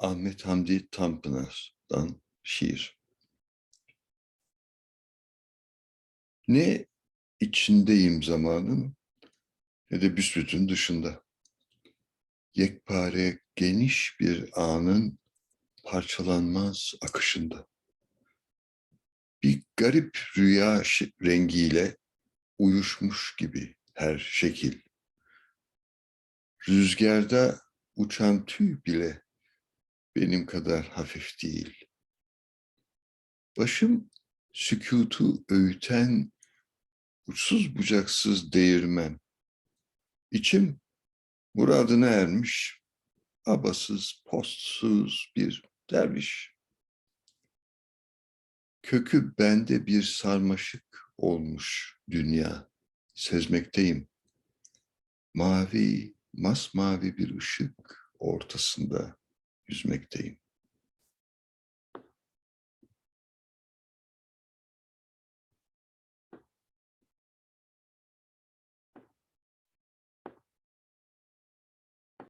Ahmet Hamdi Tanpınar'dan şiir. Ne içindeyim zamanın ne de büsbütün dışında. Yekpare geniş bir anın parçalanmaz akışında. Bir garip rüya rengiyle uyuşmuş gibi her şekil. Rüzgarda uçan tüy bile benim kadar hafif değil. Başım sükutu öğüten uçsuz bucaksız değirmen. İçim muradına ermiş, abasız, postsuz bir derviş. Kökü bende bir sarmaşık olmuş dünya, sezmekteyim. Mavi, masmavi bir ışık ortasında just make tea.